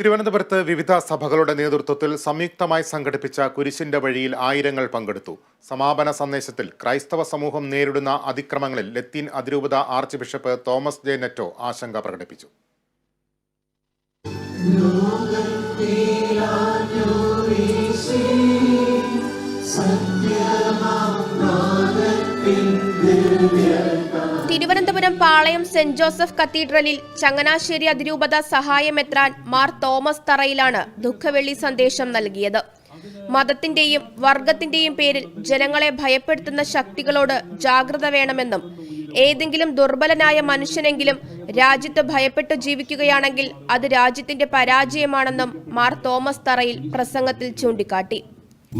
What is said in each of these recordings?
തിരുവനന്തപുരത്ത് വിവിധ സഭകളുടെ നേതൃത്വത്തിൽ സംയുക്തമായി സംഘടിപ്പിച്ച കുരിശിന്റെ വഴിയിൽ ആയിരങ്ങൾ പങ്കെടുത്തു. സമാപന സന്ദേശത്തിൽ ക്രൈസ്തവ സമൂഹം നേരിടുന്ന അതിക്രമങ്ങളിൽ ലത്തീൻ അതിരൂപത archbishop Thomas J Netto ആശങ്ക പ്രകടിപ്പിച്ചു. തിരുവനന്തപുരം പാളയം സെന്റ് ജോസഫ് കത്തീഡ്രലിൽ ചങ്ങനാശ്ശേരി അതിരൂപത സഹായമെത്രാൻ മാർ തോമസ് തറയിലാണ് ദുഃഖവെള്ളി സന്ദേശം നൽകിയത്. മതത്തിന്റെയും വർഗത്തിന്റെയും പേരിൽ ജനങ്ങളെ ഭയപ്പെടുത്തുന്ന ശക്തികളോട് ജാഗ്രത വേണമെന്നും ഏതെങ്കിലും ദുർബലനായ മനുഷ്യനെങ്കിലും രാജ്യത്ത് ഭയപ്പെട്ട് ജീവിക്കുകയാണെങ്കിൽ അത് രാജ്യത്തിന്റെ പരാജയമാണെന്നും മാർ തോമസ് തറയിൽ പ്രസംഗത്തിൽ ചൂണ്ടിക്കാട്ടി.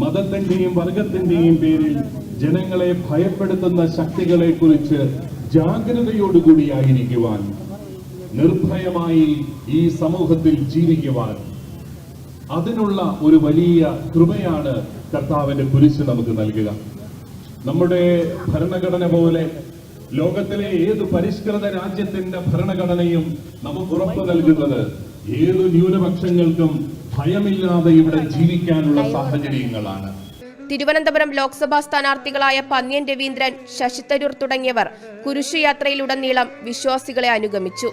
മതത്തിന്റെയും വർഗത്തിന്റെയും പേരിൽ ജനങ്ങളെ ഭയപ്പെടുത്തുന്ന ശക്തികളെ കുറിച്ച് ജാഗ്രതയോടുകൂടിയായിരിക്കുവാൻ നിർഭയമായി ഈ സമൂഹത്തിൽ ജീവിക്കുവാൻ അതിനുള്ള ഒരു വലിയ കൃപയാണ് കർത്താവിന്റെ കുരിശ് നമുക്ക് നൽകുക. നമ്മുടെ ഭരണഘടന പോലെ ലോകത്തിലെ ഏത് പരിഷ്കൃത രാജ്യത്തിന്റെ ഭരണഘടനയും നമുക്ക് ഉറപ്പു നൽകുന്നത് ഏത് ന്യൂനപക്ഷങ്ങൾക്കും ഭയമില്ലാതെ ഇവിടെ ജീവിക്കാനുള്ള സാഹചര്യങ്ങളാണ്. തിരുവനന്തപുരം ലോക്സഭാ സ്ഥാനാർത്ഥികളായ പന്ന്യൻ രവീന്ദ്രൻ ശശി തരൂർ തുടങ്ങിയവർ കുരിശുയാത്രയിലുടനീളം വിശ്വാസികളെ അനുഗമിച്ചു.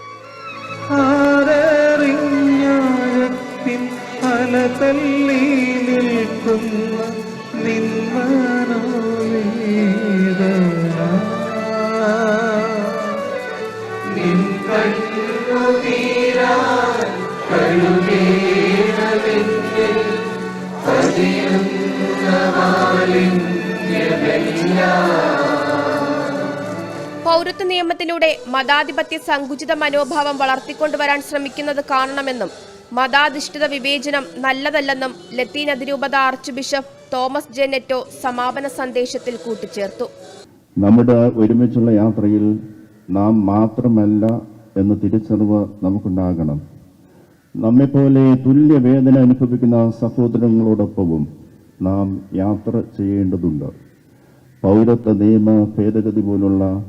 ആരറിഞ്ഞാഴത്തിൻ പൗരത്വ നിയമത്തിലൂടെ മതാധിപത്യ സങ്കുചിത മനോഭാവം വളർത്തിക്കൊണ്ടുവരാൻ ശ്രമിക്കുന്നത് കാണണമെന്നും മതാധിഷ്ഠിത വിവേചനം നല്ലതല്ലെന്നും ലത്തീൻ അതിരൂപത ആർച്ച് ബിഷപ്പ് തോമസ് ജെനെറ്റോ സമാപന സന്ദേശത്തിൽ കൂട്ടിച്ചേർത്തു. നമ്മുടെ ഒരുമിച്ചുള്ള യാത്രയിൽ നാം മാത്രമല്ല എന്ന തിരിച്ചറിവ് നമുക്കുണ്ടാകണം. നമ്മെപ്പോലെ തുല്യ വേദന അനുഭവിക്കുന്ന സഹോദരങ്ങളോടൊപ്പവും നാം യാത്ര ചെയ്യേണ്ടതുണ്ട്. പൗരത്വ നിയമ ഭേദഗതി പോലുള്ള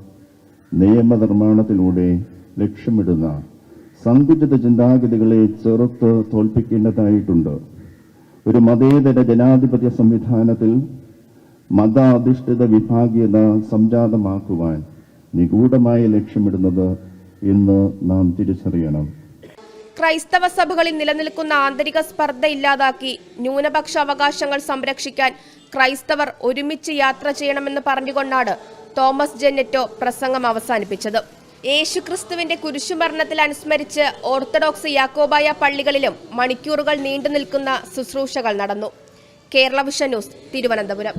നിയമനിർമ്മാണത്തിലൂടെ ലക്ഷ്യമിടുന്ന സങ്കുചിത ചിന്താഗതികളെ ചെറുത്ത് തോൽപ്പിക്കേണ്ടതായിട്ടുണ്ട്. ഒരു മതേതര ജനാധിപത്യ സംവിധാനത്തിൽ മതാധിഷ്ഠിത വിഭാഗീയത സംജാതമാക്കുവാൻ നിഗൂഢമായി ലക്ഷ്യമിടുന്നത് ഇന്ന് നാം തിരിച്ചറിയണം. ക്രൈസ്തവ സഭകളിൽ നിലനിൽക്കുന്ന ആന്തരിക സ്പർദ്ധ ഇല്ലാതാക്കി ന്യൂനപക്ഷ അവകാശങ്ങൾ സംരക്ഷിക്കാൻ ക്രൈസ്തവർ ഒരുമിച്ച് യാത്ര ചെയ്യണമെന്ന് പറഞ്ഞുകൊണ്ടാണ് തോമസ് ജെന്നറ്റോ പ്രസംഗം അവസാനിപ്പിച്ചത്. യേശുക്രിസ്തുവിന്റെ കുരിശുമരണത്തിൽ അനുസ്മരിച്ച് ഓർത്തഡോക്സ് യാക്കോബായ പള്ളികളിലും മണിക്കൂറുകൾ നീണ്ടു നിൽക്കുന്ന ശുശ്രൂഷകൾ നടന്നു. Kerala vision news Thiruvananthapuram.